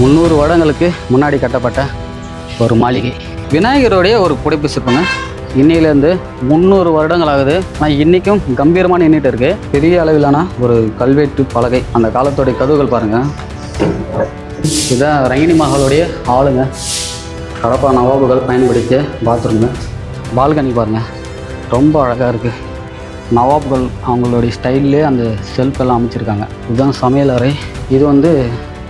முந்நூறு வருடங்களுக்கு முன்னாடி கட்டப்பட்ட ஒரு மாளிகை. விநாயகருடைய ஒரு புடைப்பு சிற்பங்க இன்னையிலேருந்து முந்நூறு வருடங்கள் ஆகுது ஆனால் இன்றைக்கும் கம்பீரமாக நின்றுட்டு இருக்கு. பெரிய அளவிலான ஒரு கல்வெட்டு பலகை. அந்த காலத்துடைய கதவுகள் பாருங்கள் இதுதான் ரங்கினி மகளுடைய ஆளுங்க. கடப்பா நவாபுகள் பயன்படுத்திய பாத்ரூமு பால்கனி பாருங்கள் ரொம்ப அழகாக இருக்குது நவாப்கள் அவங்களுடைய ஸ்டைல்லே அந்த செல்ஃப் எல்லாம் அமைச்சிருக்காங்க. இதுதான் சமையல் அறை. இது வந்து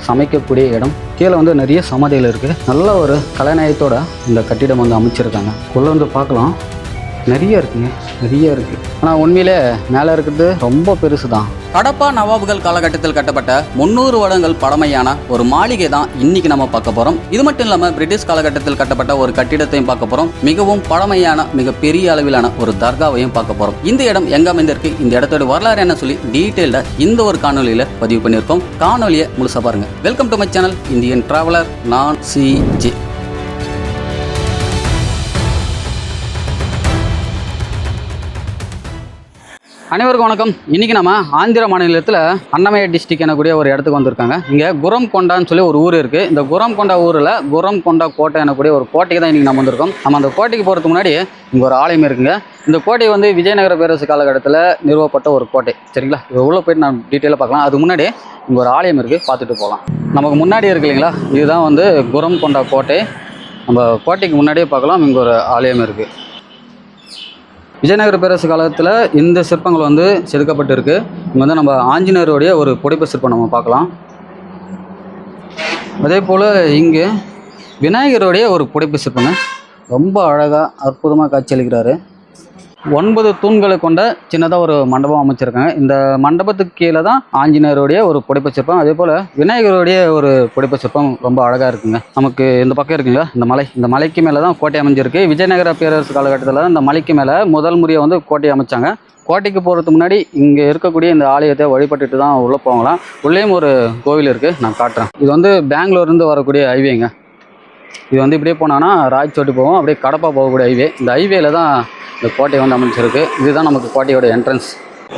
சமைக்கக்கூடிய இடம். கீழே வந்து நிறைய சமாதிகள் இருக்குது நல்ல ஒரு கலைநயத்தோட இந்த கட்டிடம் வந்து அமைச்சிருக்காங்க. உள்ளே வந்து பார்க்கலாம். நிறைய இருக்குங்க. நிறைய இருக்குது ஆனால் உண்மையிலே மேலே இருக்கிறது ரொம்ப பெருசு தான் கடப்பா நவாபுகள் காலகட்டத்தில் கட்டப்பட்ட முந்நூறு வருடங்கள் பழமையான ஒரு மாளிகை தான் இன்னைக்கு நம்ம பார்க்க போறோம். இது மட்டும் இல்லாம பிரிட்டிஷ் காலகட்டத்தில் கட்டப்பட்ட ஒரு கட்டிடத்தையும் பார்க்க போறோம். மிகவும் பழமையான மிக பெரிய அளவிலான ஒரு தர்காவையும் பார்க்க போறோம். இந்த இடம் எங்க அமைந்திருக்கு? இந்த இடத்தோட வரலாறு என்ன சொல்லி டீட்டெயில்டா இந்த ஒரு காணொலியில பதிவு பண்ணியிருக்கோம். காணொலியை முழுசா பாருங்க. Welcome to my channel Indian traveller நான் சி ஜே அனைவருக்கும் வணக்கம். இன்றைக்கி நம்ம ஆந்திர மாநிலத்தில் அன்னமய டிஸ்ட்ரிக் எனக்கூடிய ஒரு இடத்துக்கு வந்திருக்காங்க. இங்கே குரம் கொண்டான்னு சொல்லி ஒரு ஊர் இருக்குது இந்த குரம் கொண்டா ஊரில் குரம் கொண்டா கோட்டை எனக்கூடிய ஒரு கோட்டைக்கு தான் இன்றைக்கி நம்ம வந்திருக்கோம். நம்ம அந்த கோட்டைக்கு போகிறதுக்கு முன்னாடி இங்கே ஒரு ஆலயம் இருக்குங்க. இந்த கோட்டை வந்து விஜயநகர பேரரசு காலகட்டத்தில் நிறுவப்பட்ட ஒரு கோட்டை. சரிங்களா? இது உள்ளே போயிட்டு நான் டீட்டெயிலாக பார்க்கலாம். அதுக்கு முன்னாடி இங்கே ஒரு ஆலயம் இருக்குது பார்த்துட்டு போகலாம். நமக்கு முன்னாடி இருக்கு இல்லைங்களா? இதுதான் வந்து குரம் கொண்டா கோட்டை. நம்ம கோட்டைக்கு முன்னாடியே பார்க்கலாம். இங்கே ஒரு ஆலயம் இருக்குது விஜயநகர பேரரசு காலத்தில் இந்த சிற்பங்கள் வந்து செதுக்கப்பட்டிருக்கு. இங்கே வந்து நம்ம ஆஞ்சநேயருடைய ஒரு புடைப்பு சிற்பம் நம்ம பார்க்கலாம். அதே போல் இங்கே விநாயகருடைய ஒரு புடைப்பு சிற்பங்க. ரொம்ப அழகாக அற்புதமாக காட்சியளிக்கிறாரு ஒன்பது தூண்களை கொண்ட சின்னதாக ஒரு மண்டபம் அமைச்சிருக்காங்க. இந்த மண்டபத்துக்கு கீழே தான் ஆஞ்சநேயருடைய ஒரு புடைப்பு சிற்பம். அதே போல் விநாயகருடைய ஒரு புடைப்பு சிற்பம் ரொம்ப அழகாக இருக்குங்க. நமக்கு இந்த பக்கம் இருக்குங்களா? இந்த மலை. இந்த மலைக்கு மேலே தான் கோட்டை அமைஞ்சிருக்கு. விஜயநகர பேரரசு காலகட்டத்தில் தான் இந்த மலைக்கு மேலே முதல் முறையை வந்து கோட்டை அமைச்சாங்க. கோட்டைக்கு போகிறதுக்கு முன்னாடி இங்கே இருக்கக்கூடிய இந்த ஆலயத்தை வழிபட்டுட்டு தான் உள்ளே போகலாம். உள்ளேயும் ஒரு கோவில் இருக்குது நான் காட்டுறேன். இது வந்து பெங்களூர்லேருந்து வரக்கூடிய ஹைவேங்க இது வந்து இப்படியே போனான்னா ராய்ச்சோட்டி போவோம். அப்படியே கடப்பா போகக்கூடிய ஹைவே இந்த ஹைவேல தான் இந்த கோட்டை வந்து அமைச்சிருக்கு இதுதான் நமக்கு கோட்டையோட என்ட்ரன்ஸ்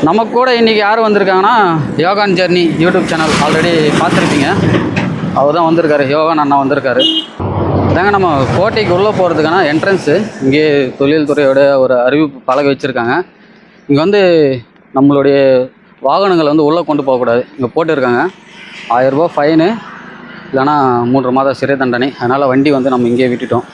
நம்ம கூட இன்றைக்கி யார் வந்திருக்காங்கன்னா Yogan journey YouTube channel already பார்த்துருப்பீங்க. அவர் தான் வந்திருக்காரு. யோகான் அண்ணா வந்திருக்காரு. இதாங்க நம்ம கோட்டைக்கு உள்ளே போகிறதுக்கான என்ட்ரன்ஸு இங்கே தொழில்துறையோட ஒரு அறிவிப்பு பழக வச்சுருக்காங்க. இங்கே வந்து நம்மளுடைய வாகனங்களை வந்து உள்ளே கொண்டு போகக்கூடாது. இங்கே போட்டிருக்காங்க. ஆயிரரூபா ஃபைனு இல்லைன்னா மூன்று மாத சிறை தண்டனை. அதனால் வண்டி வந்து நம்ம இங்கேயே விட்டுட்டோம்.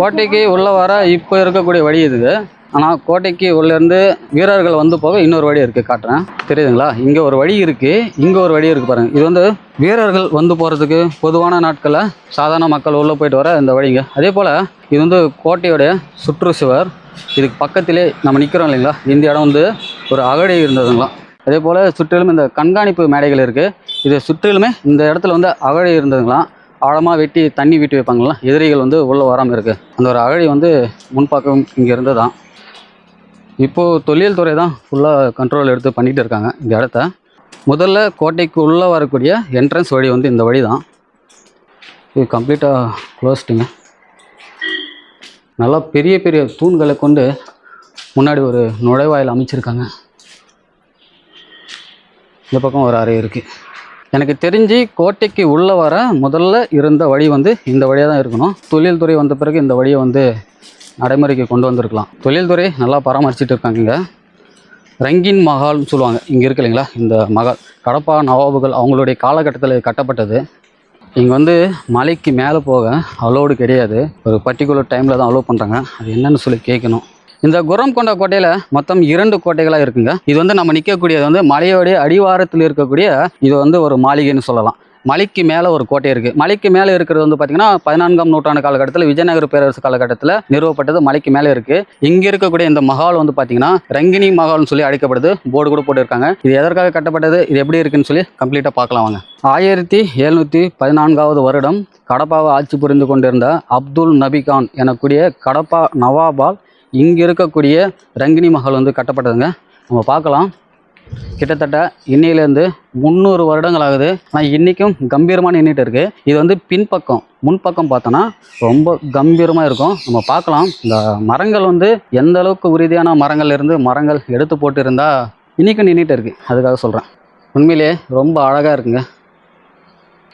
கோட்டைக்கு உள்ளே வர இப்போ இருக்கக்கூடிய வழி இது ஆனால் கோட்டைக்கு உள்ளேருந்து வீரர்கள் வந்து போக இன்னொரு வழி இருக்குது காட்டுறேன். தெரியுதுங்களா? இங்கே ஒரு வழி இருக்குது இங்கே ஒரு வழி இருக்குது பாருங்கள் இது வந்து வீரர்கள் வந்து போகிறதுக்கு பொதுவான நாட்களில் சாதாரண மக்கள் உள்ளே போயிட்டு வர இந்த வழிங்க. அதே போல் இது வந்து கோட்டையோடைய சுற்றுச்சுவர். இதுக்கு பக்கத்திலே நம்ம நிற்கிறோம் இல்லைங்களா? இந்த இடம் வந்து ஒரு அகழி இருந்ததுங்களா? அதே போல் சுற்றிலும் இந்த கண்காணிப்பு மேடைகள் இருக்குது இது சுற்றிலுமே இந்த இடத்துல வந்து அகழி இருந்ததுங்களாம் ஆழமாக வெட்டி தண்ணி விட்டு வைப்பாங்களா எதிரிகள் வந்து உள்ளே வராமல் இருக்குது அந்த ஒரு அகழி வந்து முன்பக்கம் இங்கே இருந்து தான் இப்போது தொழில் துறை தான் ஃபுல்லாக கண்ட்ரோல் எடுத்து பண்ணிகிட்டு இருக்காங்க இந்த இடத்த. முதல்ல கோட்டைக்கு உள்ளே வரக்கூடிய என்ட்ரன்ஸ் வழி வந்து இந்த வழி தான் இது கம்ப்ளீட்டாக க்ளோஸ்டுங்க நல்லா பெரிய பெரிய தூண்களை கொண்டு முன்னாடி ஒரு நுழைவாயில் அமைச்சிருக்காங்க. இந்த பக்கம் ஒரு அறை இருக்குது எனக்கு தெரிஞ்சு கோட்டைக்கு உள்ளே வர முதல்ல இருந்த வழி வந்து இந்த வழியாக தான் இருக்கணும். தொழில்துறை வந்த பிறகு இந்த வழியை வந்து நடைமுறைக்கு கொண்டு வந்திருக்கலாம். தொழில்துறை நல்லா பராமரிச்சுட்டு இருக்காங்க இங்கே ரங்கின் மஹால்னு சொல்லுவாங்க. இங்கே இருக்கு இல்லைங்களா? இந்த மகால். கடப்பா நவாபுகள் அவங்களுடைய காலகட்டத்தில் கட்டப்பட்டது. இங்கே வந்து மலைக்கு மேலே போக அலோடு கிடையாது. ஒரு பர்டிகுலர் டைமில் தான் அலோவ் பண்ணுறாங்க அது என்னென்னு சொல்லி கேட்கணும். இந்த குரம் கொண்ட கோட்டையில் மொத்தம் இரண்டு கோட்டைகளாக இருக்குங்க. இது வந்து நம்ம நிற்கக்கூடியது வந்து மலையோடைய அடிவாரத்தில் இருக்கக்கூடிய இது வந்து ஒரு மாளிகைன்னு சொல்லலாம். மலைக்கு மேலே ஒரு கோட்டை இருக்குது மலைக்கு மேலே இருக்கிறது வந்து பார்த்திங்கன்னா பதினான்காம் நூற்றாண்டு காலகட்டத்தில் விஜயநகர பேரரசு காலகட்டத்தில் நிறுவப்பட்டது மலைக்கு மேலே இருக்குது இங்கே இருக்கக்கூடிய இந்த மஹால் வந்து பார்த்திங்கன்னா ரங்கினி மஹால்னு சொல்லி அழைக்கப்படுது. போர்டு கூட போட்டிருக்காங்க. இது எதற்காக கட்டப்பட்டது? இது எப்படி இருக்குன்னு சொல்லி கம்ப்ளீட்டாக பார்க்கலாம் வாங்க. ஆயிரத்தி எழுநூற்றி பதினான்காவது வருடம் கடப்பாவை ஆட்சி புரிந்து கொண்டிருந்த அப்துல் நபிகான் எனக்கூடிய கடப்பா நவாபால் இங்கே இருக்கக்கூடிய ரங்கினி மஹால் வந்து கட்டப்பட்டதுங்க. நம்ம பார்க்கலாம். கிட்டத்தட்ட இன்னையிலேருந்து முந்நூறு வருடங்கள் ஆகுது. ஆனால் இன்றைக்கும் கம்பீரமாக நின்றுட்டு இருக்குது இது வந்து பின்பக்கம். முன்பக்கம் பார்த்தோன்னா ரொம்ப கம்பீரமாக இருக்கும். நம்ம பார்க்கலாம். இந்த மரங்கள் வந்து எந்த அளவுக்கு உறுதியான மரங்கள் இருந்து மரங்கள் எடுத்து போட்டு இருந்தால் இன்றைக்கும் நின்றுட்டு இருக்குது அதுக்காக சொல்கிறேன் உண்மையிலே ரொம்ப அழகாக இருக்குங்க.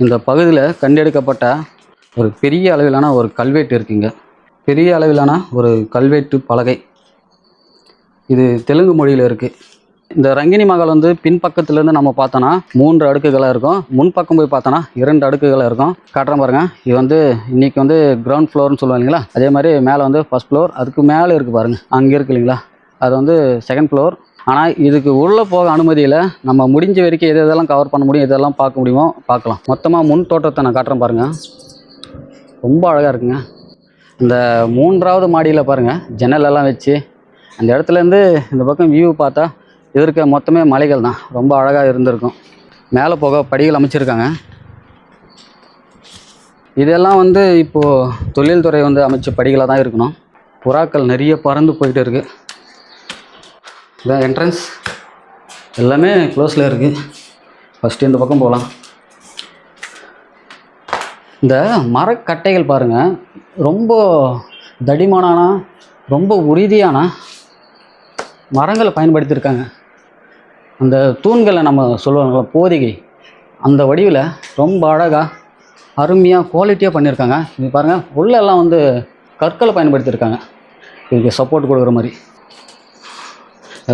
இந்த பகுதியில் கண்டெடுக்கப்பட்ட ஒரு பெரிய அளவிலான ஒரு கல்வெட்டு இருக்குங்க. பெரிய அளவிலான ஒரு கல்வெட்டு பலகை. இது தெலுங்கு மொழியில் இருக்குது இந்த ரங்கினி மகள் வந்து பின்பக்கத்துலேருந்து நம்ம பார்த்தோன்னா மூன்று அடுக்குகளாக இருக்கும். முன்பக்கம் போய் பார்த்தோன்னா இரண்டு அடுக்குகளாக இருக்கும். காட்டுறேன் பாருங்கள் இது வந்து இன்றைக்கி வந்து கிரவுண்ட் ஃப்ளோர்னு சொல்லுவாங்க இல்லைங்களா? அதே மாதிரி மேலே வந்து ஃபர்ஸ்ட் ஃப்ளோர் அதுக்கு மேலே இருக்குது பாருங்கள் அங்கே இருக்கு இல்லைங்களா? அது வந்து செகண்ட் ஃப்ளோர் ஆனால் இதுக்கு உள்ளே போக அனுமதியில் நம்ம முடிஞ்ச வரைக்கும் எது எதெல்லாம் கவர் பண்ண முடியும் எதெல்லாம் பார்க்க முடியுமோ பார்க்கலாம். மொத்தமாக முன் தோட்டத்தை நான் காட்டுறேன் பாருங்கள் ரொம்ப அழகாக இருக்குங்க. இந்த மூன்றாவது மாடியில் பாருங்கள் ஜன்னலெல்லாம் வச்சு அந்த இடத்துலேருந்து இந்த பக்கம் வியூ பார்த்தா எதிர்க்க மொத்தமே மலைகள் தான். ரொம்ப அழகாக இருந்திருக்கும். மேலே போக படிகள் அமைச்சிருக்காங்க. இதெல்லாம் வந்து இப்போது தொழில்துறை வந்து அமைச்ச படிகளாக தான் இருக்கணும். புறாக்கள் நிறைய பறந்து போயிட்டு இருக்கு. இதான் என்ட்ரன்ஸ் எல்லாமே க்ளோஸில் இருக்குது ஃபஸ்ட்டு இந்த பக்கம் போகலாம். இந்த மரக்கட்டைகள் பாருங்கள் ரொம்ப தடிமானான ரொம்ப உறுதியான மரங்களை பயன்படுத்தியிருக்காங்க. அந்த தூண்களை நம்ம சொல்லுவாங்கள்ல போதிகை. அந்த வடிவில் ரொம்ப அழகாக அருமையாக குவாலிட்டியாக பண்ணியிருக்காங்க. இது பாருங்கள் உள்ளெல்லாம் வந்து கற்களை பயன்படுத்தியிருக்காங்க. இதுக்கு சப்போர்ட் கொடுக்குற மாதிரி.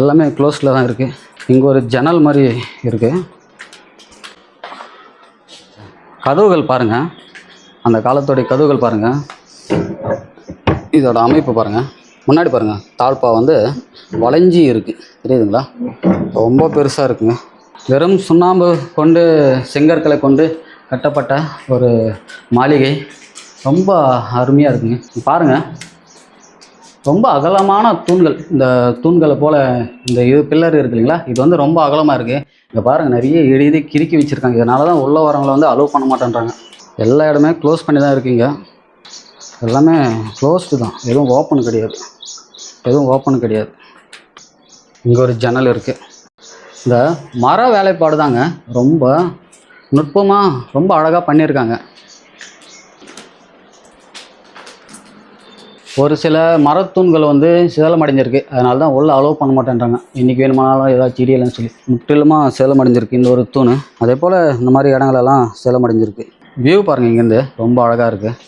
எல்லாமே க்ளோஸில் தான் இருக்குது இங்கே ஒரு ஜன்னல் மாதிரி இருக்குது கதவுகள் பாருங்கள் அந்த காலத்துடைய கதவுகள் பாருங்கள் இதோட அமைப்பு பாருங்கள் முன்னாடி பாருங்கள் தாழ்பா வந்து வளைஞ்சி இருக்குது தெரியுதுங்களா? ரொம்ப பெருசாக இருக்குங்க. வெறும் சுண்ணாம்பு கொண்டு செங்கற்களை கொண்டு கட்டப்பட்ட ஒரு மாளிகை. ரொம்ப அருமையாக இருக்குங்க. பாருங்கள் ரொம்ப அகலமான தூண்கள். இந்த தூண்களை போல் இந்த இது பில்லர் இருக்கு இல்லைங்களா? இது வந்து ரொம்ப அகலமாக இருக்குது இங்கே பாருங்கள் நிறைய எழுதி கிறுக்கி வச்சுருக்காங்க. இதனால தான் உள்ள வரவங்களை வந்து அலோவ் பண்ண மாட்டேன்றாங்க. எல்லா இடமே க்ளோஸ் பண்ணி தான் இருக்கீங்க. எல்லாமே க்ளோஸ்டு தான். எதுவும் ஓப்பன் கிடையாது. எதுவும் ஓப்பன் கிடையாது. இங்கே ஒரு ஜன்னல் இருக்குது இந்த மர வேலைப்பாடு தாங்க. ரொம்ப நுட்பமாக ரொம்ப அழகாக பண்ணியிருக்காங்க ஒரு சில மரத்தூண்கள் வந்து சேதமடைஞ்சிருக்கு. அதனால தான் உள்ள அலோவ் பண்ண மாட்டேன்றாங்க. இன்றைக்கி வேணுமானாலும் ஏதாவது இடியலன்னு சொல்லி. முற்றிலுமாக சேலமடைஞ்சிருக்கு இந்த ஒரு தூண். அதே போல் இந்த மாதிரி இடங்களெல்லாம் சேலமடைஞ்சிருக்கு வியூ பாருங்கள் இங்கேருந்து. ரொம்ப அழகாக இருக்குது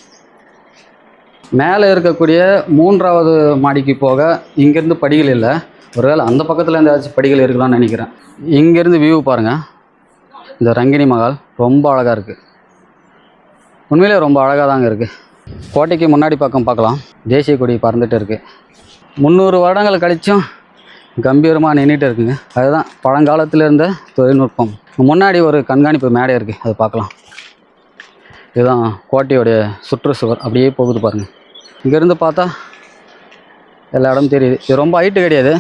மேலே இருக்கக்கூடிய மூன்றாவது மாடிக்கு போக இங்கேருந்து படிகள் இல்லை. ஒருவேளை அந்த பக்கத்தில் ஏதாச்சும் படிகள் இருக்கலாம்னு நினைக்கிறேன். இங்கேருந்து வியூ பாருங்கள் இந்த ரங்கினி மகால் ரொம்ப அழகாக இருக்குது உண்மையிலே ரொம்ப அழகாக தாங்க இருக்குது கோட்டைக்கு முன்னாடி பக்கம் பார்க்கலாம். தேசிய கொடி பறந்துட்டு இருக்குது முந்நூறு வருடங்கள் கழிச்சும் கம்பீரமாக நின்றுட்டு இருக்குங்க. அதுதான் பழங்காலத்தில் இருந்த தொழில்நுட்பம். முன்னாடி ஒரு கண்காணிப்பு மேடை இருக்குது அதை பார்க்கலாம். இதுதான் கோட்டையோடைய சுற்றுச்சுவர். அப்படியே போகுது பாருங்கள் இங்கேருந்து பார்த்தா எல்லா இடமும் தெரியுது. இது ரொம்ப ஹைட்டு கிடையாது.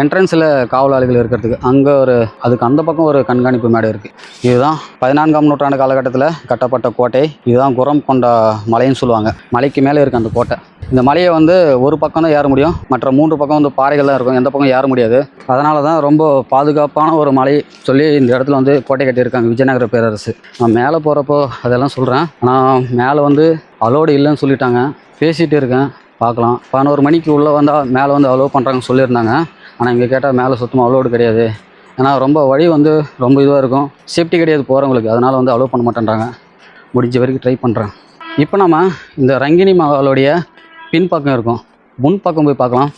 என்ட்ரன்ஸில் காவலாளிகள் இருக்கிறதுக்கு அங்கே ஒரு அதுக்கு அந்த பக்கம் ஒரு கண்காணிப்பு மேடை இருக்குது இதுதான் பதினான்காம் நூற்றாண்டு காலகட்டத்தில் கட்டப்பட்ட கோட்டை. இதுதான் குரம் கொண்ட மலைன்னு சொல்லுவாங்க. மலைக்கு மேலே இருக்குது அந்த கோட்டை. இந்த மலையை வந்து ஒரு பக்கம் தான் ஏற முடியும். மற்ற மூன்று பக்கம் வந்து பாறைகள் தான் இருக்கும். எந்த பக்கம் ஏற முடியாது. அதனால தான் ரொம்ப பாதுகாப்பான ஒரு மலை சொல்லி இந்த இடத்துல வந்து கோட்டை கட்டியிருக்காங்க விஜயநகர பேரரசு. நான் மேலே போகிறப்போ அதெல்லாம் சொல்கிறேன் ஆனால் மேலே வந்து அலோடு இல்லைன்னு சொல்லிட்டாங்க. பேசிகிட்டு இருக்கேன். பார்க்கலாம். பதினோரு மணிக்கு உள்ளே வந்தால் மேலே வந்து அலோவ் பண்ணுறாங்கன்னு சொல்லியிருந்தாங்க. ஆனால் இங்கே கேட்டால் மேலே சுத்தமாக அலோடு கிடையாது. ஏன்னா ரொம்ப வழி வந்து ரொம்ப இதுவாக இருக்கும். சேஃப்டி கிடையாது போகிறவங்களுக்கு அதனால் வந்து அலோவ் பண்ண மாட்டேன்றாங்க. முடிஞ்ச வரைக்கும் ட்ரை பண்ணுறேன் இப்போ நம்ம இந்த ரங்கினி மகாலுடைய பின்பக்கம் இருக்கும். முன் பக்கம் போய் பார்க்கலாம்.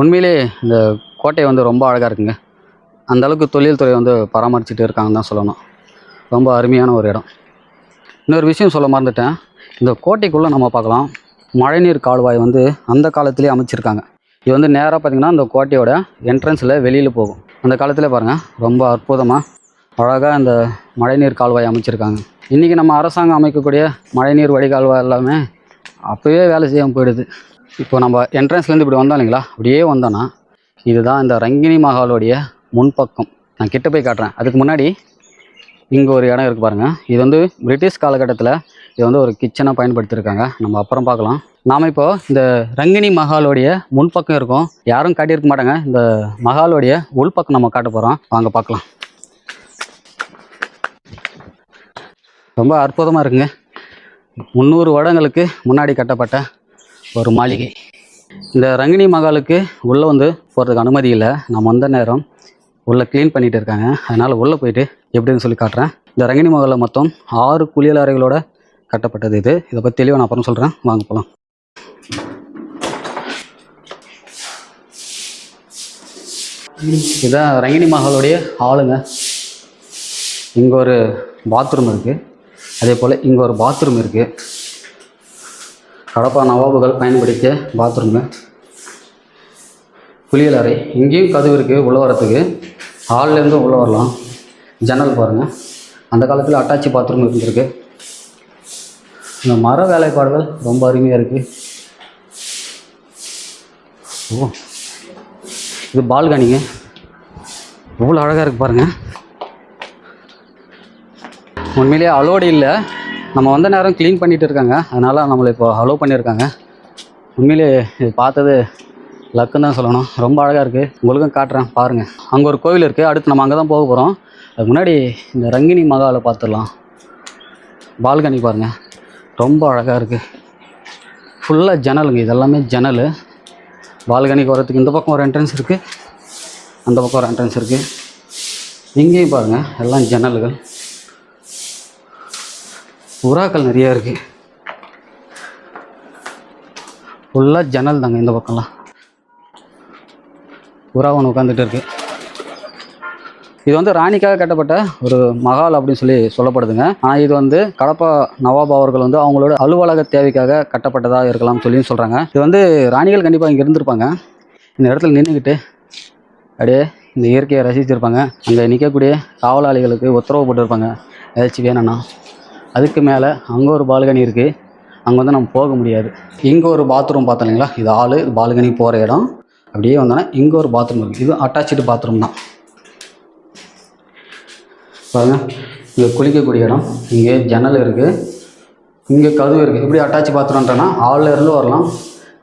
உண்மையிலே இந்த கோட்டை வந்து ரொம்ப அழகாக இருக்குங்க. அந்தளவுக்கு தொழில்துறை வந்து பராமரிச்சுட்டு இருக்காங்கன்னு தான் சொல்லணும். ரொம்ப அருமையான ஒரு இடம். இன்னொரு விஷயம் சொல்ல மறந்துட்டேன். இந்த கோட்டைக்குள்ளே நம்ம பார்க்கலாம். மழைநீர் கால்வாய் வந்து அந்த காலத்திலே அமைச்சிருக்காங்க. இது வந்து நேராக பார்த்தீங்கன்னா அந்த கோட்டையோட என்ட்ரன்ஸில் வெளியில் போகும். அந்த காலத்தில் பாருங்கள் ரொம்ப அற்புதமாக அழகாக இந்த மழைநீர் கால்வாய் அமைச்சிருக்காங்க. இன்றைக்கி நம்ம அரசாங்கம் அமைக்கக்கூடிய மழைநீர் வடிகால்வாய் எல்லாமே அப்போவே வேலை செய்யாமல் போயிடுது. இப்போ நம்ம என்ட்ரன்ஸ்லேருந்து இப்படி வந்தோம் இல்லைங்களா? அப்படியே வந்தோன்னா இதுதான் இந்த ரங்கினி மகாலோடைய முன்பக்கம். நான் கிட்ட போய் காட்டுறேன். அதுக்கு முன்னாடி இங்கே ஒரு இடம் இருக்குது பாருங்கள் இது வந்து பிரிட்டிஷ் காலகட்டத்தில் இது வந்து ஒரு கிச்சனாக பயன்படுத்தியிருக்காங்க நம்ம அப்புறம் பார்க்கலாம். நாம் இப்போது இந்த ரங்கினி மஹாலோடைய முன்பக்கம் இருக்கோம். யாரும் காட்டியிருக்க மாட்டாங்க. இந்த மஹாலோடைய உள்பக்கம் நம்ம காட்ட போகிறோம் வாங்க பார்க்கலாம். ரொம்ப அற்புதமாக இருக்குங்க. முந்நூறு வருடங்களுக்கு முன்னாடி கட்டப்பட்ட ஒரு மாளிகை. இந்த ரங்கினி மகாலுக்கு உள்ளே வந்து போகிறதுக்கு அனுமதி இல்லை. நம்ம வந்த நேரம் உள்ளே க்ளீன் பண்ணிட்டு இருக்காங்க. அதனால் உள்ளே போயிட்டு எப்படின்னு சொல்லி காட்டுறேன். இந்த ரங்கினி மகளில் மொத்தம் ஆறு குளியல் அறைகளோட கட்டப்பட்டது இது. இதை பற்றி தெளிவாக நான் அப்புறம் சொல்கிறேன் வாங்க போகலாம் இதான் ரங்கினி மகளுடைய ஆளுங்க. இங்கே ஒரு பாத்ரூம் இருக்குது அதே போல் இங்கே ஒரு பாத்ரூம் இருக்குது கடப்பா நவாபுகள் பயன்படுத்திய பாத்ரூமு குளியலறை இங்கேயும் கதவு இருக்குது உள்ள வரத்துக்கு ஹால்லேருந்து உள்ளே வரலாம். ஜன்னல் பாருங்கள் அந்த காலத்தில் அட்டாச்சி பாத்ரூம் இருந்திருக்கு. இந்த மர வேலைப்பாடுகள் ரொம்ப அருமையாக இருக்குது ஓ. இது பால்கனிங்க. எவ்வளோ அழகாக இருக்குது பாருங்கள் உண்மையிலேயே அலோடு இல்லை. நம்ம வந்த நேரம் க்ளீன் பண்ணிகிட்டு இருக்காங்க. அதனால் நம்மளை இப்போ அலோவ் பண்ணியிருக்காங்க உண்மையிலேயே இது பார்த்தது லக்குன்னு தான் சொல்லணும். ரொம்ப அழகாக இருக்குது உங்களுக்கும் காட்டுறேன் பாருங்கள் அங்கே ஒரு கோவில் இருக்குது அடுத்து நம்ம அங்கே தான் போக போகிறோம் அதுக்கு முன்னாடி இந்த ரங்கினி மகாலை பார்த்துடலாம். பால்கனி பாருங்கள் ரொம்ப அழகாக இருக்குது ஃபுல்லாக ஜன்னலுங்க. இதெல்லாமே ஜன்னல். பால்கனிக்கு வரத்துக்கு இந்த பக்கம் ஒரு என்ட்ரன்ஸ் இருக்குது அந்த பக்கம் ஒரு என்ட்ரன்ஸ் இருக்குது இங்கேயும் பாருங்கள் எல்லாம் ஜன்னல்கள். புறாக்கள் நிறையா இருக்குது ஃபுல்லாக ஜன்னல் தாங்க இந்த பக்கம்லாம். புறா ஒன்று உட்காந்துட்டு இருக்கு. இது வந்து ராணிக்காக கட்டப்பட்ட ஒரு மகால் அப்படின்னு சொல்லி சொல்லப்படுதுங்க. ஆனால் இது வந்து கடப்பா நவாப் அவர்கள் வந்து அவங்களோட அலுவலக தேவைக்காக கட்டப்பட்டதாக இருக்கலாம்னு சொல்லி சொல்கிறாங்க இது வந்து ராணிகள் கண்டிப்பாக இங்கே இருந்திருப்பாங்க. இந்த இடத்துல நின்றுக்கிட்டு அப்படியே இந்த இயற்கையை ரசிச்சிருப்பாங்க. அங்கே நிற்கக்கூடிய காவலாளிகளுக்கு உத்தரவு போட்டிருப்பாங்க. ஏதாச்சும் வேணும்னா. அதுக்கு மேலே அங்கே ஒரு பால்கனி இருக்குது அங்கே வந்து நம்ம போக முடியாது. இங்கே ஒரு பாத்ரூம் பார்த்தோம் இல்லைங்களா? இது ஆள். பால்கனி போகிற இடம். அப்படியே வந்தோன்னா இங்கே ஒரு பாத்ரூம் இருக்குது இது அட்டாச்சு பாத்ரூம் தான். பாருங்கள் இங்கே குளிக்கக்கூடிய இடம் இங்கே ஜன்னல் இருக்குது இங்கே கதவு இருக்குது இப்படி அட்டாச் பாத்ரூம்ன்றனா ஆள்லேருந்து வரலாம்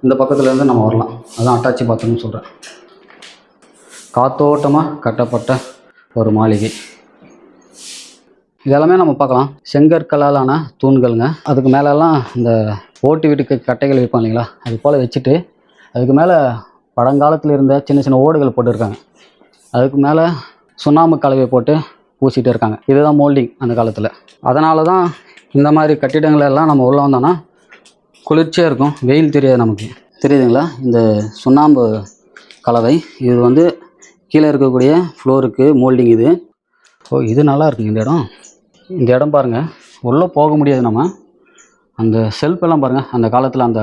இந்த பக்கத்துலேருந்து நம்ம வரலாம். அதுதான் அட்டாச் பாத்ரூம்னு சொல்கிறேன் காத்தோட்டமாக கட்டப்பட்ட ஒரு மாளிகை. இதெல்லாமே நம்ம பார்க்கலாம். செங்கற்களாலான தூண்களுங்க. அதுக்கு மேலெல்லாம் இந்த ஓட்டு வீட்டுக்கு கட்டைகள் வைப்பாங்க இல்லைங்களா? அது போல் வச்சுட்டு அதுக்கு மேலே பழங்காலத்தில் இருந்த சின்ன சின்ன ஓடுகள் போட்டிருக்காங்க. அதுக்கு மேலே சுண்ணாம்பு கலவை போட்டு பூசிட்டு இருக்காங்க. இதுதான் மோல்டிங் அந்த காலத்தில். அதனால தான் இந்த மாதிரி கட்டிடங்கள் எல்லாம் நம்ம உள்ளே வந்தோன்னா குளிர்ச்சியாக இருக்கும் வெயில் தெரியாது நமக்கு. தெரியுதுங்களா? இந்த சுண்ணாம்பு கலவை இது வந்து கீழே இருக்கக்கூடிய ஃப்ளோருக்கு மோல்டிங் இது. ஓ இது நல்லா இருக்குங்க இந்த இடம். இந்த இடம் பாருங்கள் உள்ளே போக முடியாது நம்ம. அந்த செல்ஃப் எல்லாம் பாருங்கள் அந்த காலத்தில் அந்த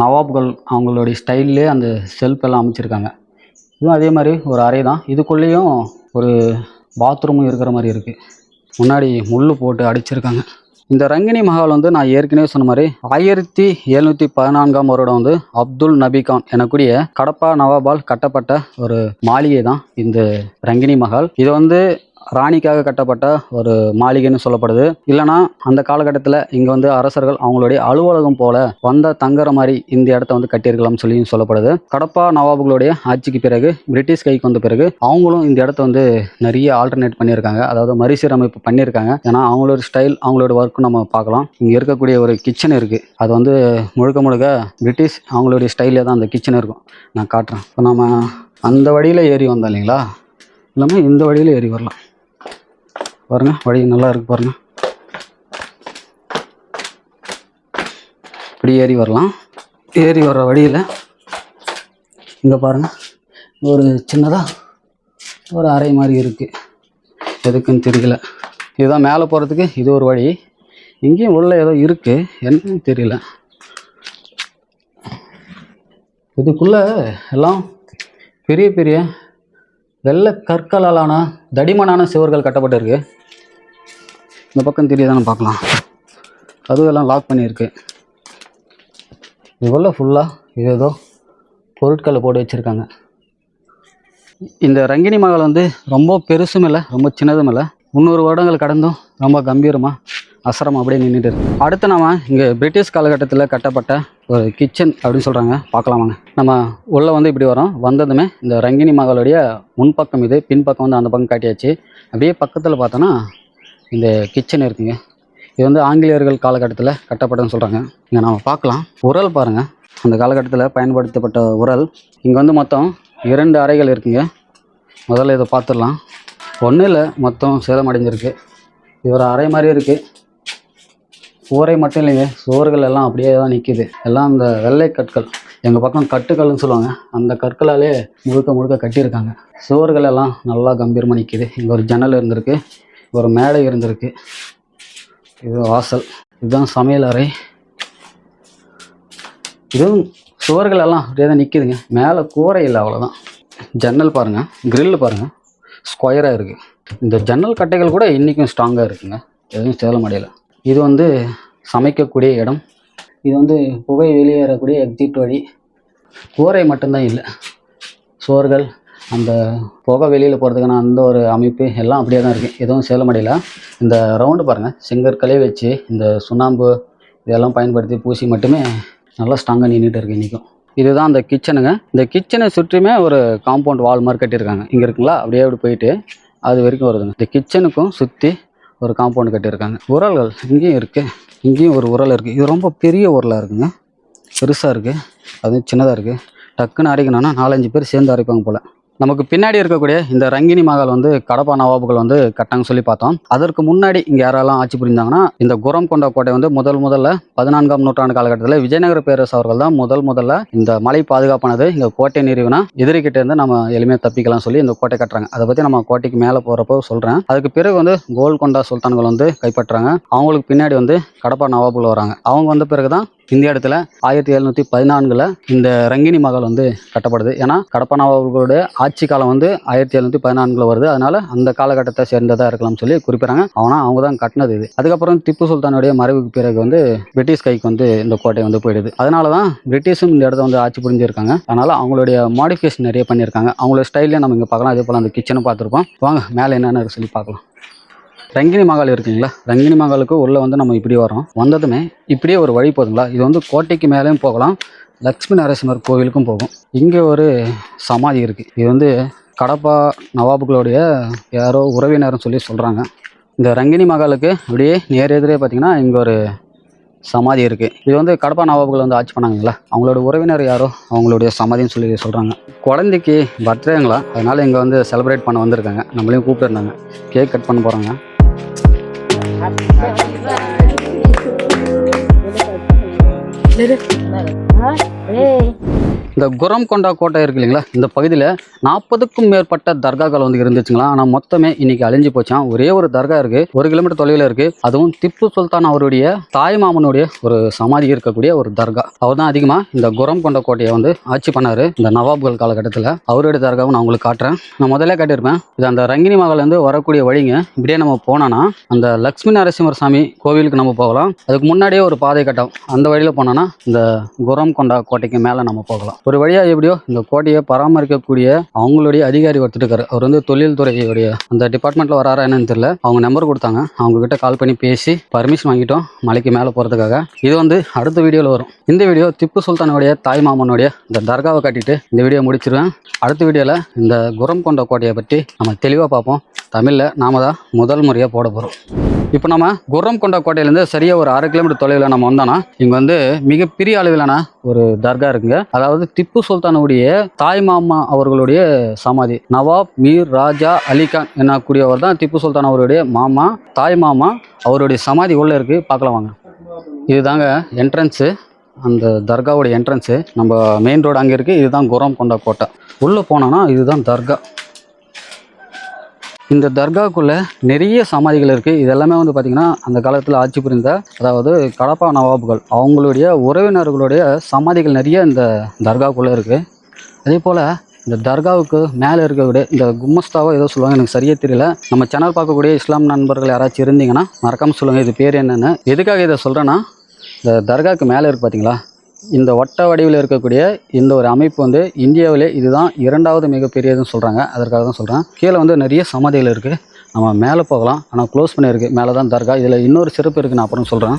நவாப்கள் அவங்களுடைய ஸ்டைல்லே அந்த செல்ஃப் எல்லாம் அமைச்சிருக்காங்க. இதுவும் அதே மாதிரி ஒரு அறை தான். இதுக்குள்ளேயும் ஒரு பாத்ரூமும் இருக்கிற மாதிரி இருக்குது முன்னாடி முள் போட்டு அடிச்சிருக்காங்க. இந்த ரங்கினி மஹால் வந்து நான் ஏற்கனவே சொன்ன மாதிரி ஆயிரத்தி எழுநூற்றி பதினான்காம் வருடம் வந்து அப்துல் நபிகான் எனக்கூடிய கடப்பா நவாபால் கட்டப்பட்ட ஒரு மாளிகை தான் இந்த ரங்கினி மஹால். இது வந்து ராணிக்காக கட்டப்பட்ட ஒரு மாளிகைன்னு சொல்லப்படுது. இல்லைனா அந்த காலகட்டத்தில் இங்கே வந்து அரசர்கள் அவங்களுடைய அலுவலகம் போல வந்த தங்குற மாதிரி இந்த இடத்த வந்து கட்டியிருக்கலாம்னு சொல்லி சொல்லப்படுது. கடப்பா நவாபுகளுடைய ஆட்சிக்கு பிறகு பிரிட்டிஷ் கைக்கு வந்த பிறகு அவங்களும் இந்த இடத்த வந்து நிறைய ஆல்டர்னேட் பண்ணியிருக்காங்க. அதாவது மறுசீரமைப்பு பண்ணியிருக்காங்க. ஏன்னா அவங்களோட ஸ்டைல் அவங்களோட ஒர்க்கும் நம்ம பார்க்கலாம். இங்கே இருக்கக்கூடிய ஒரு கிச்சன் இருக்குது அது வந்து முழுக்க முழுக்க பிரிட்டிஷ் அவங்களுடைய ஸ்டைலில் தான் அந்த கிச்சன் இருக்கும். நான் காட்டுறேன். இப்போ நம்ம அந்த வழியில் ஏறி வந்தோம் இல்லைங்களா? இல்லாமல் இந்த வழியில் ஏறி வரலாம். பாருங்க வழி நல்லா இருக்கு பாருங்கள் இப்படி ஏறி வரலாம். ஏறி வர்ற வழியில் இங்கே பாருங்கள் ஒரு சின்னதாக ஒரு அறை மாதிரி இருக்குது எதுக்குன்னு தெரியல. இதுதான் மேலே போகிறதுக்கு இது ஒரு வழி. இங்கேயும் உள்ள ஏதோ இருக்குது என்னன்னு தெரியல. இதுக்குள்ளே எல்லாம் பெரிய பெரிய வெள்ளை கற்களாலான தடிமனான சுவர்கள் கட்டப்பட்டிருக்கு. இந்த பக்கம் தெரியுதானு பார்க்கலாம். கதவெல்லாம் லாக் பண்ணியிருக்கு. இவ்வளோ ஃபுல்லாக ஏதோ பொருட்களை போட்டு வச்சுருக்காங்க. இந்த ரங்கினி மகள் வந்து ரொம்ப பெருசும் இல்லை ரொம்ப சின்னதும் இல்லை முந்நூறு வருடங்கள் கடந்தும் ரொம்ப கம்பீரமாக அசரம் அப்படியே நின்றுட்டு இருக்கு. அடுத்து நம்ம இங்கே பிரிட்டிஷ் காலகட்டத்தில் கட்டப்பட்ட ஒரு கிச்சன் அப்படின்னு சொல்கிறாங்க பார்க்கலாம் வாங்க. நம்ம உள்ளே வந்து இப்படி வரோம். வந்ததுமே இந்த ரங்கினி மகளுடைய முன்பக்கம் இது பின்பக்கம் வந்து அந்த பக்கம் காட்டியாச்சு. அப்படியே பக்கத்தில் பார்த்தோன்னா இந்த கிச்சன் இருக்குங்க. இது வந்து ஆங்கிலேயர்கள் காலகட்டத்தில் கட்டப்பட்டதுன்னு சொல்கிறாங்க இங்கே நம்ம பார்க்கலாம். உரல் பாருங்கள் அந்த காலகட்டத்தில் பயன்படுத்தப்பட்ட உரல். இங்கே வந்து மொத்தம் இரண்டு அறைகள் இருக்குங்க. முதல்ல இதை பார்த்துடலாம். ஒன்றும் இல்லை மொத்தம் சேதம் அடைஞ்சிருக்கு. இது ஒரு அறை மாதிரி இருக்குது ஊரை மட்டும் இல்லைங்க. சுவர்கள் எல்லாம் அப்படியே தான் நிற்கிது எல்லாம் அந்த வெள்ளை கற்கள். எங்கள் பக்கம் கட்டுக்கல்னு சொல்லுவாங்க. அந்த கற்களாலே முழுக்க முழுக்க கட்டியிருக்காங்க. சுவர்கள் எல்லாம் நல்லா கம்பீரமாக நிற்கிது இங்கே ஒரு ஜன்னல் இருந்திருக்கு. ஒரு மேடை இருந்திருக்கு. இது வாசல். இதுதான் சமையல் அறை. இதுவும் சுவர்கள் எல்லாம் அப்படியே தான் நிற்கிதுங்க மேலே கூரை இல்லை அவ்வளோதான் ஜன்னல் பாருங்கள் grill பாருங்கள் ஸ்கொயராக இருக்குது இந்த ஜன்னல் கட்டைகள் கூட இன்றைக்கும் ஸ்ட்ராங்காக இருக்குங்க. எதுவும் சேதம் அடையலை இது வந்து சமைக்கக்கூடிய இடம். இது வந்து புகை வெளியேறக்கூடிய எக்ஸிட் வழி. கூரை மட்டும்தான் இல்லை. சுவர்கள் அந்த புகை வெளியில் போகிறதுக்கான அந்த ஒரு அமைப்பு எல்லாம் அப்படியே தான் இருக்குது எதுவும் சேலம் இந்த ரவுண்டு பாருங்கள் செங்கற்களே வச்சு இந்த சுண்ணாம்பு இதெல்லாம் பயன்படுத்தி பூசி மட்டுமே நல்லா ஸ்ட்ராங்காக நின்றுட்டு இருக்கு இன்றைக்கும் இதுதான் அந்த கிச்சனுங்க இந்த கிச்சனை சுற்றியுமே ஒரு காம்பவுண்ட் வால் மாதிரி கட்டியிருக்காங்க. இங்கே இருக்குங்களா? அப்படியே அப்படி போயிட்டு அது வரைக்கும் வருதுங்க. இந்த கிச்சனுக்கும் சுற்றி ஒரு காம்பவுண்ட் கட்டியிருக்காங்க. உரல்கள் இங்கேயும் இருக்குது இங்கேயும் ஒரு உரல் இருக்குது இது ரொம்ப பெரிய உரலாக இருக்குங்க. பெருசாக இருக்குது அதுவும் சின்னதாக இருக்குது டக்குன்னு அரைக்கணும்னா நாலஞ்சு பேர் சேர்ந்து அரைப்பாங்க போல். நமக்கு பின்னாடி இருக்கக்கூடிய இந்த ரங்கினி மகால் வந்து கடப்பா நவாபுகள் வந்து கட்டாங்க சொல்லி பார்த்தோம். அதற்கு முன்னாடி இங்கே யாரெல்லாம் ஆட்சி புரிந்தாங்கன்னா இந்த குரம் கொண்ட கோட்டை வந்து முதல் முதல்ல பதினான்காம் நூற்றாண்டு காலகட்டத்தில் விஜயநகர பேரரசு அவர்கள் தான் முதல் முதல்ல இந்த மலை பாதுகாப்பானது இந்த கோட்டை நிறுவினா எதிரிகிட்ட இருந்து நம்ம எளிமையாக தப்பிக்கலாம் சொல்லி இந்த கோட்டை கட்டுறாங்க. அதை பற்றி நம்ம கோட்டைக்கு மேலே போகிறப்போ சொல்கிறேன் அதுக்கு பிறகு வந்து கோல்கொண்டா சுல்தான்கள் வந்து கைப்பற்றுறாங்க. அவங்களுக்கு பின்னாடி வந்து கடப்பா நவாபுகள் வராங்க. அவங்க வந்த பிறகு தான் இந்த இடத்துல ஆயிரத்தி எழுநூற்றி பதினான்கில் இந்த ரங்கினி மகால் வந்து கட்டப்படுது. ஏன்னா கடப்பனாவர்களுடைய ஆட்சி காலம் வந்து ஆயிரத்தி எழுநூற்றி பதினான்கில் வருது. அதனால அந்த காலகட்டத்தை சேர்ந்ததாக இருக்கலாம்னு சொல்லி குறிப்பிடறாங்க. ஆனால் அவங்க தான் கட்டினது இது. அதுக்கப்புறம் திப்பு சுல்தானுடைய மறைவுக்கு பிறகு வந்து பிரிட்டிஷ் கைக்கு வந்து இந்த கோட்டை வந்து போயிடுது. அதனால தான் பிரிட்டிஷும் இந்த இடத்த வந்து ஆட்சி புரிஞ்சிருக்காங்க. அதனால அவங்களுடைய மாடிஃபிகேஷன் நிறைய பண்ணியிருக்காங்க. அவங்களோட ஸ்டைல்லே நம்ம இங்கே பார்க்கலாம். அதே போல் அந்த கிச்சனை பார்த்துருப்போம். வாங்க மேலே என்னென்ன சொல்லி பார்க்கலாம். ரங்கினி மகால் இருக்குங்களா? ரங்கினி மகாலுக்கு உள்ளே வந்து நம்ம இப்படி வரோம். வந்ததுமே இப்படியே ஒரு வழி போதுங்களா? இது வந்து கோட்டைக்கு மேலேயும் போகலாம். லக்ஷ்மி நரசிம்மர் கோவிலுக்கும் போகும். இங்கே ஒரு சமாதி இருக்குது இது வந்து கடப்பா நவாபுகளுடைய யாரோ உறவினர்னு சொல்லி சொல்கிறாங்க இந்த ரங்கினி மகாலுக்கு அப்படியே நேர் எதிரே பார்த்தீங்கன்னா இங்கே ஒரு சமாதி இருக்குது இது வந்து கடப்பா நவாபுகள் வந்து ஆட்சி பண்ணாங்கல்ல? அவங்களோட உறவினர் யாரோ அவங்களுடைய சமாதின்னு சொல்லி சொல்கிறாங்க குழந்தைக்கு பர்த்டேங்களா? அதனால் இங்கே வந்து செலிப்ரேட் பண்ண வந்திருக்காங்க. நம்மளையும் கூப்பிட்டுருந்தாங்க கேக் கட் பண்ண போகிறாங்க Happy birthday to. Let it. Let it. Huh? Hey. இந்த குரம் கொண்டா கோட்டை இருக்கு இல்லைங்களா? இந்த பகுதியில் நாற்பதுக்கும் மேற்பட்ட தர்காக்கள் வந்து இருந்துச்சுங்களா? ஆனால் மொத்தமே இன்னைக்கு அழிஞ்சு போச்சான் ஒரே ஒரு தர்கா இருக்கு. ஒரு கிலோமீட்டர் தொலைவில் இருக்கு. அதுவும் திப்பு சுல்தான் அவருடைய தாய் மாமனுடைய ஒரு சமாதி இருக்கக்கூடிய ஒரு தர்கா. அவர் தான் அதிகமாக இந்த குரம் கொண்ட கோட்டையை வந்து ஆட்சி பண்ணார். இந்த நவாப்கள் காலகட்டத்தில் அவருடைய தர்காவும் நான் உங்களுக்கு காட்டுறேன். நான் முதல்ல காட்டியிருப்பேன் இது அந்த ரங்கினி மகள்லேருந்து வரக்கூடிய வழிங்க. இப்படியே நம்ம போனோன்னா அந்த லக்ஷ்மி நரசிம்மர் சாமி கோவிலுக்கு நம்ம போகலாம். அதுக்கு முன்னாடியே ஒரு பாதை கட்டம். அந்த வழியில் போனோன்னா இந்த குரம் கொண்டா கோட்டைக்கு மேலே நம்ம போகலாம். ஒரு வழியாக எப்படியோ இந்த கோட்டையை பராமரிக்கக்கூடிய அவங்களுடைய அதிகாரி ஒருத்தருக்காரு அவர் வந்து தொழில்துறையுடைய அந்த டிபார்ட்மெண்ட்டில் வராரா என்னன்னு தெரியல. அவங்க நம்பர் கொடுத்தாங்க. அவங்க கிட்ட கால் பண்ணி பேசி பர்மிஷன் வாங்கிட்டோம். மலைக்கு மேலே போகிறதுக்காக இது வந்து அடுத்த வீடியோவில் வரும். இந்த வீடியோ திப்பு சுல்தானுடைய தாய் மாமனுடைய இந்த தர்காவை காட்டிட்டு இந்த வீடியோ முடிச்சிருவேன். அடுத்த வீடியோவில் இந்த குரம் கொண்ட கோட்டையை பற்றி நம்ம தெளிவாக பார்ப்போம். தமிழில் நாம தான் முதல் முறையாக போட போகிறோம் இப்போ நம்ம குர்ரம் கொண்ட கோட்டையிலேருந்து சரியாக ஒரு அரை கிலோமீட்டர் தொலைவில் நம்ம வந்தோம்னா இங்கே வந்து மிகப்பெரிய அளவிலான ஒரு தர்கா இருக்குங்க. அதாவது திப்பு சுல்தானுடைய தாய் மாமா அவர்களுடைய சமாதி. நவாப் மீர் ராஜா அலிகான் என்னக்கூடியவர் தான் திப்பு சுல்தான் அவருடைய மாமா தாய் மாமா அவருடைய சமாதி உள்ளே இருக்குது பார்க்கலாம் வாங்க. இதுதாங்க என்ட்ரன்ஸு அந்த தர்காவுடைய என்ட்ரன்ஸு நம்ம மெயின் ரோடு அங்கே இருக்குது இதுதான் குரம் கொண்ட கோட்டை. உள்ளே போனோன்னா இதுதான் தர்கா. இந்த தர்காக்குள்ளே நிறைய சமாதிகள் இருக்குது இது எல்லாமே வந்து பார்த்திங்கன்னா அந்த காலத்தில் ஆட்சி புரிந்த அதாவது கடப்பா நவாபுகள் அவங்களுடைய உறவினர்களுடைய சமாதிகள் நிறைய இந்த தர்காக்குள்ளே இருக்குது அதே போல் இந்த தர்காவுக்கு மேலே இருக்கக்கூடிய இந்த கும்மஸ்தாவோ ஏதோ சொல்லுவாங்க எனக்கு சரியாக தெரியல. நம்ம சேனல் பார்க்கக்கூடிய இஸ்லாம் நண்பர்கள் யாராச்சும் இருந்தீங்கன்னா மறக்காமல் சொல்லுங்கள் இது பேர் என்னென்னு. எதுக்காக இதை சொல்கிறேன்னா இந்த தர்காவுக்கு மேலே இருக்கு பார்த்தீங்களா இந்த வட்ட வடிவில் இருக்கக்கூடிய இந்த ஒரு அமைப்பு வந்து இந்தியாவிலே இதுதான் இரண்டாவது மிகப்பெரியதுன்னு சொல்கிறாங்க அதற்காக தான் சொல்கிறேன் கீழே வந்து நிறைய சமாதிகள் இருக்குது நம்ம மேலே போகலாம். ஆனால் க்ளோஸ் பண்ணியிருக்கு. மேலே தான் தர்கா. இதில் இன்னொரு சிறப்பு இருக்குது நான் அப்புறம் சொல்கிறேன்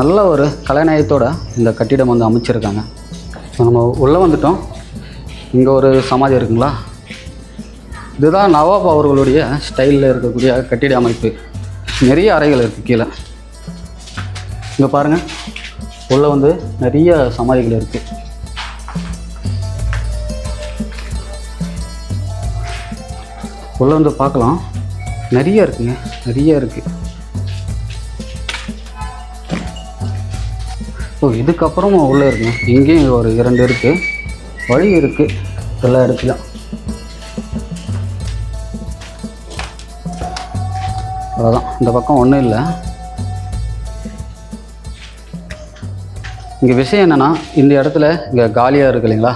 நல்ல ஒரு கலைநயத்தோட இந்த கட்டிடம் வந்து அமைச்சிருக்காங்க. இப்போ நம்ம உள்ளே வந்துட்டோம். இங்கே ஒரு சமாதி இருக்குங்களா? இதுதான் நவாப் அவர்களுடைய ஸ்டைலில் இருக்கக்கூடிய கட்டிட அமைப்பு. நிறைய அறைகள் இருக்குது கீழே. இங்கே பாருங்கள் உள்ளே வந்து நிறைய சமாதிகள் இருக்குது உள்ளே வந்து பார்க்கலாம் நிறைய இருக்குங்க. நிறைய இருக்குது ஓ இதுக்கப்புறம் உள்ளே இருக்குங்க. இங்கேயும் ஒரு இரண்டு இருக்குது வழி இருக்குது எல்லா இடத்துலையும். அவ்வளோதான் இந்த பக்கம் ஒன்றும் இல்லை. இங்கே விஷயம் என்னென்னா இந்த இடத்துல இங்கே காலியாக இருக்கு இல்லைங்களா?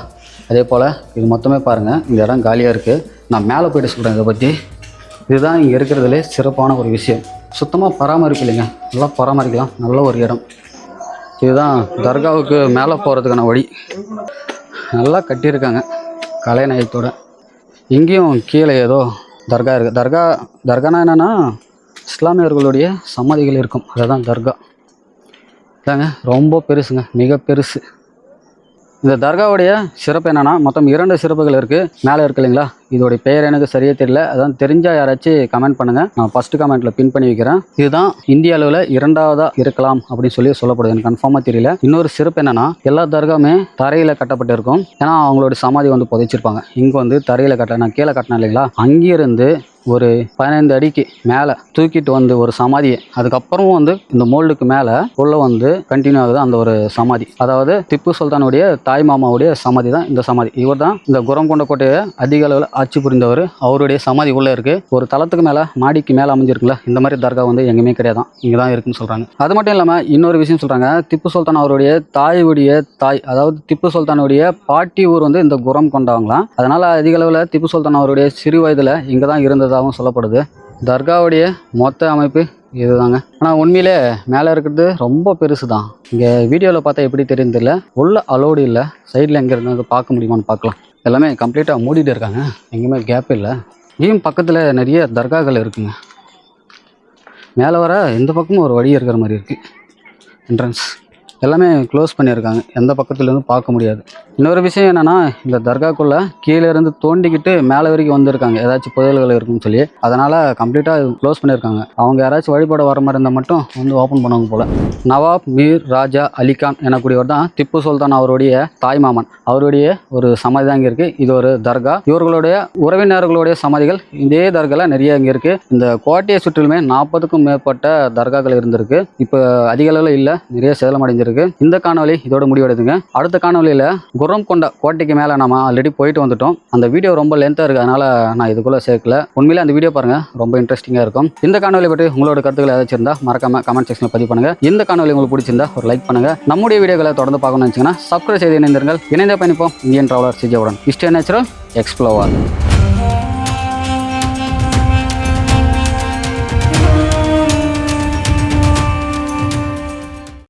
அதே போல் இது மொத்தமே பாருங்கள் இந்த இடம் காலியாக இருக்குது நான் மேலே போயிட்டு சொல்கிறேன் இதை பற்றி இதுதான் இங்கே இருக்கிறதுலே சிறப்பான ஒரு விஷயம். சுத்தமாக பராமரிப்பு இல்லைங்க. நல்லா பராமரிக்கலாம். நல்ல ஒரு இடம். இதுதான் தர்காவுக்கு மேலே போகிறதுக்கான வழி. நல்லா கட்டியிருக்காங்க கலைநயத்தோடு இங்கேயும் கீழே ஏதோ தர்கா இருக்குது தர்கா தர்கானா என்னென்னா இஸ்லாமியர்களுடைய சமாதிகள் இருக்கும். அதுதான் தர்கா. இதாங்க ரொம்ப பெருசுங்க மிக பெருசு. இந்த தர்காவுடைய சிறப்பு என்னென்னா மொத்தம் இரண்டு சிறப்புகள் இருக்குது மேலே இருக்கு இல்லைங்களா? இதோடைய பெயர் எனக்கு சரியே தெரியல. அதான் தெரிஞ்சால் யாராச்சும் கமெண்ட் பண்ணுங்கள் நான் ஃபஸ்ட்டு கமெண்ட்டில் பின் பண்ணி வைக்கிறேன். இதுதான் இந்திய அளவில் இரண்டாவதாக இருக்கலாம் அப்படின்னு சொல்லி சொல்லப்படுது. எனக்கு கன்ஃபார்மாக தெரியல. இன்னொரு சிறப்பு என்னென்னா எல்லா தர்காவுமே தரையில் கட்டப்பட்டு இருக்கும் ஏன்னா அவங்களோட சமாதி வந்து புதைச்சிருப்பாங்க. இங்கே வந்து தரையில் கட்ட நான் கீழே கட்டினேன் இல்லைங்களா? அங்கேருந்து ஒரு பதினைந்து அடிக்கு மேலே தூக்கிட்டு வந்து ஒரு சமாதியை. அதுக்கப்புறமும் வந்து இந்த மோல்டுக்கு மேலே உள்ள வந்து கண்டினியூ ஆகுது அந்த ஒரு சமாதி. அதாவது திப்பு சுல்தானுடைய தாய் மாமாவுடைய சமாதி தான் இந்த சமாதி. இவர் தான் இந்த குரம் கொண்ட கோட்டையை அதிக அளவில் ஆட்சி புரிந்தவர். அவருடைய சமாதி உள்ளே இருக்கு. ஒரு தளத்துக்கு மேலே மாடிக்கு மேலே அமைஞ்சிருக்குல்ல இந்த மாதிரி தர்கா வந்து எங்கேயுமே கிடையாதான். இங்கே தான் இருக்குன்னு சொல்கிறாங்க அது மட்டும் இல்லாமல் இன்னொரு விஷயம் சொல்கிறாங்க திப்பு சுல்தான் அவருடைய தாயுடைய தாய் அதாவது திப்பு சுல்தானுடைய பாட்டி ஊர் வந்து இந்த குரம் கொண்டவங்களாம். அதனால் அதிக அளவில் திப்பு சுல்தான் அவருடைய சிறு வயதில் இங்கே தான் இருந்தது. இருந்ததாகவும் சொல்லப்படுது. தர்காவுடைய மொத்த அமைப்பு இதுதாங்க. ஆனால் உண்மையிலே மேலே இருக்கிறது ரொம்ப பெருசு தான் இங்கே வீடியோவில் பார்த்தா எப்படி தெரியுது இல்லை உள்ள அலோடு இல்லை. சைடில் எங்கே இருந்தால் பார்க்க முடியுமான்னு பார்க்கலாம். எல்லாமே கம்ப்ளீட்டாக மூடிட்டு இருக்காங்க. எங்கேயுமே கேப் இல்லை. இங்கேயும் பக்கத்தில் நிறைய தர்காக்கள் இருக்குங்க. மேலே வர எந்த பக்கமும் ஒரு வழி இருக்கிற மாதிரி இருக்குது என்ட்ரன்ஸ் எல்லாமே க்ளோஸ் பண்ணியிருக்காங்க. எந்த பக்கத்துலேருந்து பார்க்க முடியாது. இன்னொரு விஷயம் என்னென்னா இந்த தர்காக்குள்ளே கீழே இருந்து தோண்டிக்கிட்டு மேலே வரைக்கும் வந்திருக்காங்க. ஏதாச்சும் புயல்கள் இருக்குன்னு சொல்லி. அதனால் கம்ப்ளீட்டாக க்ளோஸ் பண்ணியிருக்காங்க. அவங்க யாராச்சும் வழிபாடு வர மாதிரி இருந்தால் மட்டும் வந்து ஓப்பன் பண்ணுவாங்க போல். நவாப் மீர் ராஜா அலிகான் எனக்கூடியவர் தான் திப்பு சுல்தான் அவருடைய தாய்மாமன் அவருடைய ஒரு சமாதி தான் இங்கே இருக்குது இது ஒரு தர்கா. இவர்களுடைய உறவினர்களுடைய சமாதிகள் இதே தர்காவில் நிறைய இங்கே இருக்குது இந்த கோட்டையை சுற்றிலுமே நாற்பதுக்கும் மேற்பட்ட தர்காக்கள் இருந்திருக்கு. இப்போ அதிக அளவில் இல்லை. நிறைய சேதமடைஞ்சிருக்கு அடைஞ்சிருக்கு இந்த காணொலி இதோட முடிவெடுதுங்க அடுத்த காணொலியில் குரம் கொண்ட கோட்டைக்கு மேலே நம்ம ஆல்ரெடி போயிட்டு வந்துட்டோம். அந்த வீடியோ ரொம்ப லென்த்தாக இருக்குது அதனால் நான் இதுக்குள்ளே சேர்க்கல. உண்மையிலே அந்த வீடியோ பாருங்கள் ரொம்ப இன்ட்ரெஸ்டிங்காக இருக்கும். இந்த காணொலி பற்றி உங்களோட கருத்துக்கள் ஏதாச்சும் இருந்தால் மறக்காம கமெண்ட் செக்ஷனில் பதிவு பண்ணுங்கள் இந்த காணொலி உங்களுக்கு பிடிச்சிருந்தா ஒரு லைக் பண்ணுங்கள் நம்முடைய வீடியோக்களை தொடர்ந்து பார்க்கணும்னு நினச்சிங்கன்னா சப்ஸ்கிரைப் செய்து இணைந்திருங்கள். இணைந்த பயணிப்போம். இந்தியன் ட்ராவலர் சிஜியுடன் இஸ்டே நேச்சுரல் எக்ஸ்ப்ளோவர்